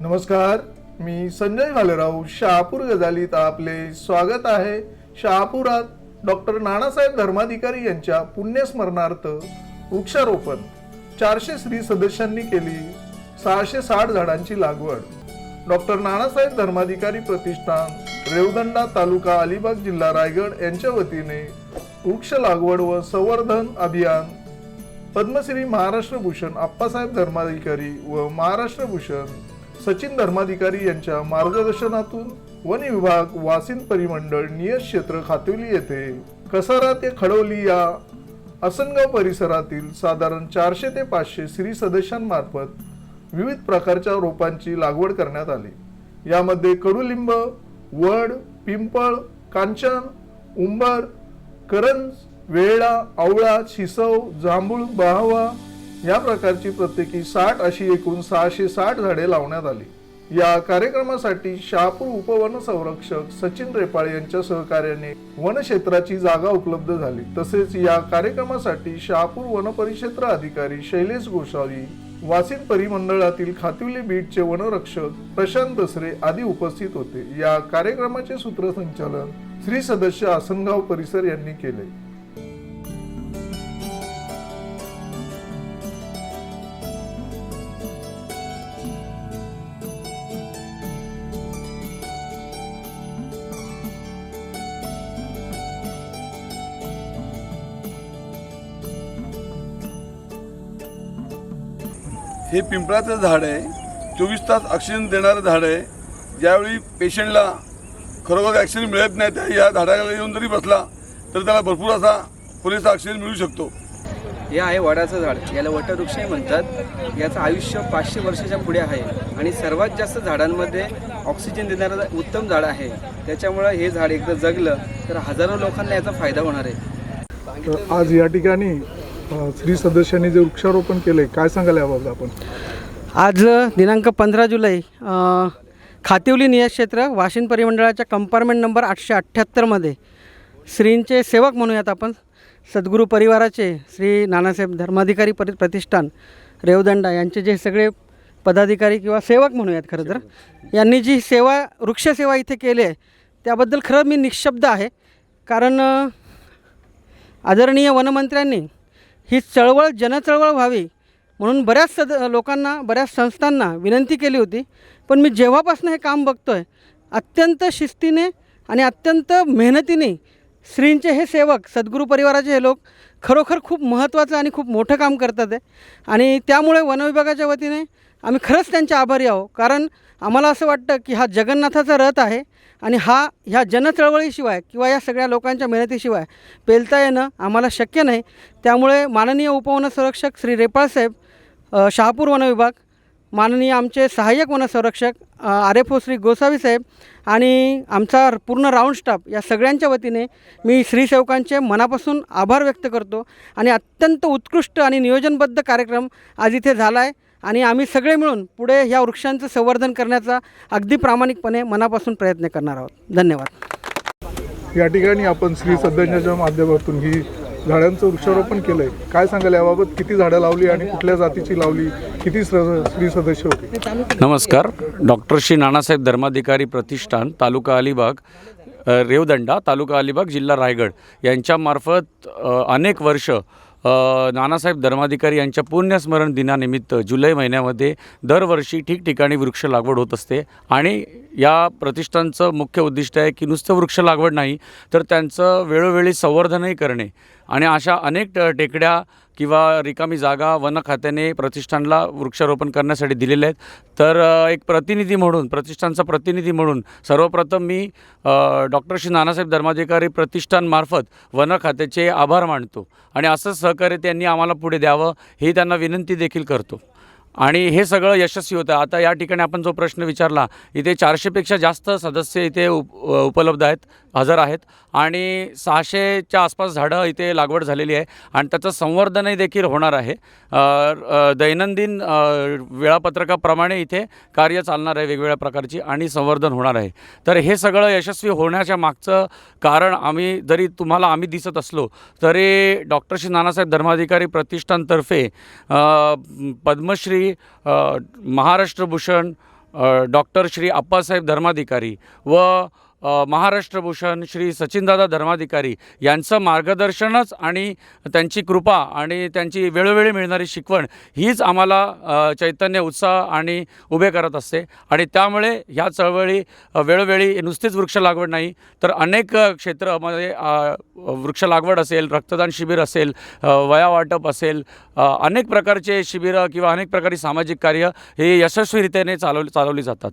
नमस्कार मी संजय भालेराव शहापूर गजालीत आपले स्वागत आहे. शहापुरात डॉक्टर नानासाहेब धर्माधिकारी यांच्या पुण्यस्मरणार्थ वृक्षारोपण. चारशे स्त्री सदस्यांनी केली सहाशे साठ झाडांची लागवड. डॉक्टर नानासाहेब धर्माधिकारी प्रतिष्ठान रेवदंडा तालुका अलिबाग जिल्हा रायगड यांच्या वतीने वृक्ष लागवड व संवर्धन अभियान. पद्मश्री महाराष्ट्र भूषण आप्पासाहेब धर्माधिकारी व महाराष्ट्र भूषण सचिन धर्माधिकारी यांच्या मार्गदर्शनातून वन विभाग वासिन परिमंडळ नियत क्षेत्र खातिवली येथे कसारा ते खडवली या असनगाव परिसरातील साधारण चारशे ते पाचशे श्री सदस्यांमार्फत विविध प्रकारच्या रोपांची लागवड करण्यात आली. यामध्ये कडुलिंब वड पिंपळ कांचन उंबर करंज वेळा आवळा शिसव जांभूळ बहावा या प्रकारची प्रत्येकी साठ अशी एकूण सहाशे साठ झाडे लावण्यात आली. या कार्यक्रमासाठी शहापूर उपवन संरक्षक सचिन रेपाळे यांच्या सहकार्याने वनक्षेत्राची जागा उपलब्ध झाली. तसेच या कार्यक्रमासाठी शहापूर वनपरिक्षेत्र अधिकारी शैलेश गोसावी वासिन परिमंडळातील खातिवली बीटचे वनरक्षक प्रशांत दसरे आदी उपस्थित होते. या कार्यक्रमाचे सूत्रसंचालन श्री सदस्य आसनगाव परिसर यांनी केले. हे पिंपळाचं झाड आहे. चोवीस तास ऑक्सिजन देणारं झाड आहे. ज्यावेळी पेशंटला खरोखर ऑक्सिजन मिळत नाही त्या या झाडाला येऊन जरी बसला तर त्याला भरपूर असा पुरेसा ऑक्सिजन मिळू शकतो. हे आहे वडाचं झाड. याला वटवृक्षही म्हणतात. याचं आयुष्य पाचशे वर्षाच्या पुढे आहे. आणि सर्वात जास्त झाडांमध्ये ऑक्सिजन देणारं उत्तम झाड आहे. त्याच्यामुळं हे झाड एकदा जगलं तर हजारो लोकांना याचा फायदा होणार आहे. आज या ठिकाणी स्त्री सदस्यांनी जे वृक्षारोपण केले काय सांगाल याबाबत आपण? आज दिनांक पंधरा जुलै खातिवली नियत क्षेत्र परिमंडळाच्या कंपार्टमेंट नंबर आठशे अठ्ठ्याहत्तरमध्ये श्रींचे सेवक म्हणूयात आपण. सद्गुरू परिवाराचे श्री नानासाहेब धर्माधिकारी परि प्रतिष्ठान रेवदंडा यांचे जे सगळे पदाधिकारी किंवा सेवक म्हणूयात खरं तर. यांनी जी सेवा वृक्षसेवा इथे केली आहे त्याबद्दल खरं मी निशब्द आहे. कारण आदरणीय वनमंत्र्यांनी ही चळवळ जनचळवळ व्हावी म्हणून बऱ्याच सद लोकांना बऱ्याच संस्थांना विनंती केली होती. पण मी जेव्हापासून हे काम बघतो आहे अत्यंत शिस्तीने आणि अत्यंत मेहनतीने श्रींचे हे सेवक सद्गुरू परिवाराचे हे लोक खरोखर खूप महत्त्वाचं आणि खूप मोठं काम करतात आहे आणि त्यामुळे वनविभागाच्या वतीने आम्ही खरंच त्यांचे आभारी आहो कारण आम्हाला असं वाटतं की हा जगन्नाथाचा रथ आहे आणि हा ह्या जनचळवळीशिवाय किंवा या सगळ्या लोकांच्या मेहनतीशिवाय पेलता येणं आम्हाला शक्य नाही. त्यामुळे माननीय उपवनसंरक्षक श्री रेपाळसाहेब शहापूर वनविभाग माननीय आमचे सहाय्यक वनसंरक्षक R F O Shri Gosavi साहेब आणि आमचा पूर्ण राऊंड स्टाफ या सगळ्यांच्या वतीने मी श्रीसेवकांचे मनापासून आभार व्यक्त करतो आणि अत्यंत उत्कृष्ट आणि नियोजनबद्ध कार्यक्रम आज इथे झाला आहे आणि आम्ही सगळे मिळून पुढे ह्या वृक्षांचं संवर्धन करण्याचा अगदी प्रामाणिकपणे मनापासून प्रयत्न करणार आहोत. धन्यवाद. या ठिकाणी आपण श्री सदस्याच्या माध्यमातून ही झाडांचं वृक्षारोपण केलंय. काय सांगाल? याबाबत किती झाडं लावली आणि कुठल्या जातीची लावली? किती स्त्री सदस्य होते? नमस्कार. डॉक्टर श्री नानासाहेब धर्माधिकारी प्रतिष्ठान तालुका अलिबाग रेवदंडा तालुका अलिबाग जिल्हा रायगड यांच्यामार्फत अनेक वर्ष नानासाहेब धर्माधिकारी यांच्या पुण्यस्मरण दिनानिमित्त जुलै महिन्यामध्ये दरवर्षी ठिकठिकाणी वृक्ष लागवड होत असते. आणि या प्रतिष्ठानचं मुख्य उद्दिष्ट आहे की नुसतं वृक्ष लागवड नाही तर त्यांचं वेळोवेळी संवर्धनही करणे. आणि अशा अनेक टेकड्या किंवा रिकामी जागा वन खात्याने प्रतिष्ठानला वृक्षारोपण करण्यासाठी दिलेले आहेत. तर एक प्रतिनिधी म्हणून प्रतिष्ठानचा प्रतिनिधी म्हणून सर्वप्रथम मी डॉक्टर श्री नानासाहेब धर्माधिकारी प्रतिष्ठानमार्फत वन खात्याचे आभार मानतो आणि असंच सहकार्य त्यांनी आम्हाला पुढे द्यावं ही त्यांना विनंती देखील करतो. आणि हे सगळं यशस्वी होतं. आता या ठिकाणी आपण जो प्रश्न विचारला इथे चारशेपेक्षा जास्त सदस्य इथे उप उपलब्ध आहेत. हजर आहेत. आणि सहाशेच्या आसपास झाडं इथे लागवड झालेली आहे आणि त्याचं संवर्धनही देखील होणार आहे. दैनंदिन वेळापत्रकाप्रमाणे इथे कार्य चालणार आहे वेगवेगळ्या प्रकारची आणि संवर्धन होणार आहे. तर हे सगळं यशस्वी होण्याच्या मागचं कारण आम्ही जरी तुम्हाला आम्ही दिसत असलो तरी डॉक्टर श्री नानासाहेब धर्माधिकारी प्रतिष्ठानतर्फे पद्मश्री महाराष्ट्रभूषण महाराष्ट्र भूषण डॉक्टर श्री आप्पासाहेब धर्माधिकारी व महाराष्ट्रभूषण महाराष्ट्र भूषण श्री सचिनदादा धर्माधिकारी यांचं मार्गदर्शनच आणि त्यांची कृपा आणि त्यांची वेळोवेळी मिळणारी शिकवण हीच आम्हाला चैतन्य उत्साह आणि उभे करत असते. आणि त्यामुळे ह्या चळवळी वेळोवेळी नुसतीच वृक्ष लागवड नाही तर अनेक क्षेत्रामध्ये वृक्ष लागवड असेल रक्तदान शिबिर असेल वया वाटप असेल अनेक प्रकारचे शिबिरं किंवा अनेक प्रकारची सामाजिक कार्य हे यशस्वीरित्याने चालव चालवली जातात.